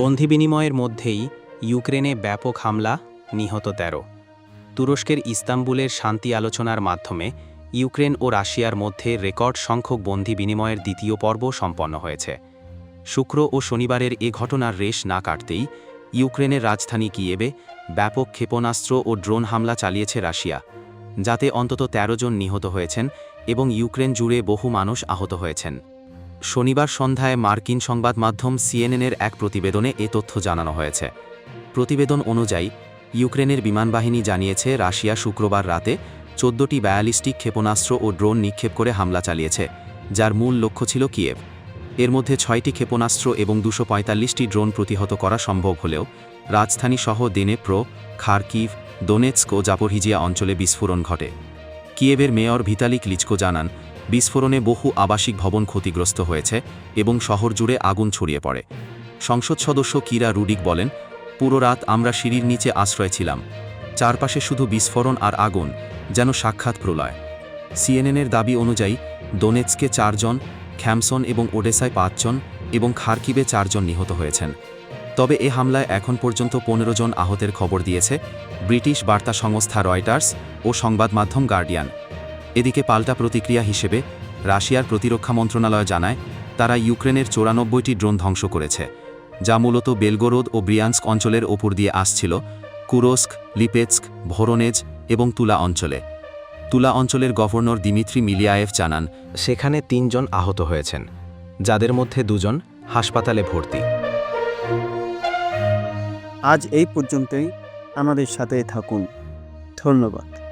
বন্ধি বিনিময়ের মধ্যেই ইউক্রেনে ব্যাপক হামলা, নিহত তেরো। তুরস্কের ইস্তাম্বুলের শান্তি আলোচনার মাধ্যমে ইউক্রেন ও রাশিয়ার মধ্যে রেকর্ড সংখ্যক বন্ধি বিনিময়ের দ্বিতীয় পর্ব সম্পন্ন হয়েছে। শুক্র ও শনিবারের এ ঘটনার রেশ না কাটতেই ইউক্রেনের রাজধানী কিয়েবে ব্যাপক ক্ষেপণাস্ত্র ও ড্রোন হামলা চালিয়েছে রাশিয়া, যাতে অন্তত ১৩ জন নিহত হয়েছেন এবং ইউক্রেন জুড়ে বহু মানুষ আহত হয়েছেন। শনিবার সন্ধ্যায় মার্কিন সংবাদ মাধ্যম সিএনএনের এক প্রতিবেদনে এ তথ্য জানানো হয়েছে। প্রতিবেদন অনুযায়ী, ইউক্রেনের বিমানবাহিনী জানিয়েছে, রাশিয়া শুক্রবার রাতে চোদ্দটি ব্যালিস্টিক ক্ষেপণাস্ত্র ও ড্রোন নিক্ষেপ করে হামলা চালিয়েছে, যার মূল লক্ষ্য ছিল কিয়েভ। এর মধ্যে ছয়টি ক্ষেপণাস্ত্র এবং দুশো পঁয়তাল্লিশটি ড্রোন প্রতিহত করা সম্ভব হলেও, রাজধানী সহ দেনেপ্রো, খারকিভ, দোনেৎস্ক ও জাপোরহিজিয়া অঞ্চলে বিস্ফোরণ ঘটে। কিয়েভের মেয়র ভিতালিক লিচকো জানান বিস্ফোরণে বহু আবাসিক ভবন ক্ষতিগ্রস্ত হয়েছে এবং শহর জুড়ে আগুন ছড়িয়ে পড়ে। সংসদ সদস্য কিরা রুডিক বলেন, পুরো রাত আমরা সিঁড়ির নিচে আশ্রয় ছিলাম। চারপাশে শুধু বিস্ফোরণ আর আগুন, যেন সাক্ষাৎ প্রলয়। সিএনএনের দাবি অনুযায়ী দোনেৎসকে চারজন, খ্যামসন এবং ওডেসায় পাঁচজন এবং খারকিবে চারজন নিহত হয়েছেন। তবে এ হামলায় এখন পর্যন্ত পনেরো জন আহতের খবর দিয়েছে ব্রিটিশ বার্তা সংস্থা রয়টার্স ও সংবাদ মাধ্যম গার্ডিয়ান। এদিকে পাল্টা প্রতিক্রিয়া হিসেবে রাশিয়ার প্রতিরক্ষা মন্ত্রণালয় জানায়, তারা ইউক্রেনের চৌরানব্বইটি ড্রোন ধ্বংস করেছে, যা মূলত বেলগোরোদ ও ব্রিয়ান্স্ক অঞ্চলের ওপর দিয়ে আসছিল, কুরস্ক, লিপেৎস্ক, ভোরোনেজ এবং তুলা অঞ্চলে। তুলা অঞ্চলের গভর্নর দিমিত্রি মিলিয়ায়েভ জানান, সেখানে তিনজন আহত হয়েছেন, যাদের মধ্যে দুজন হাসপাতালে ভর্তি। আজ এই পর্যন্তই। আমাদের সাথে থাকুন। ধন্যবাদ।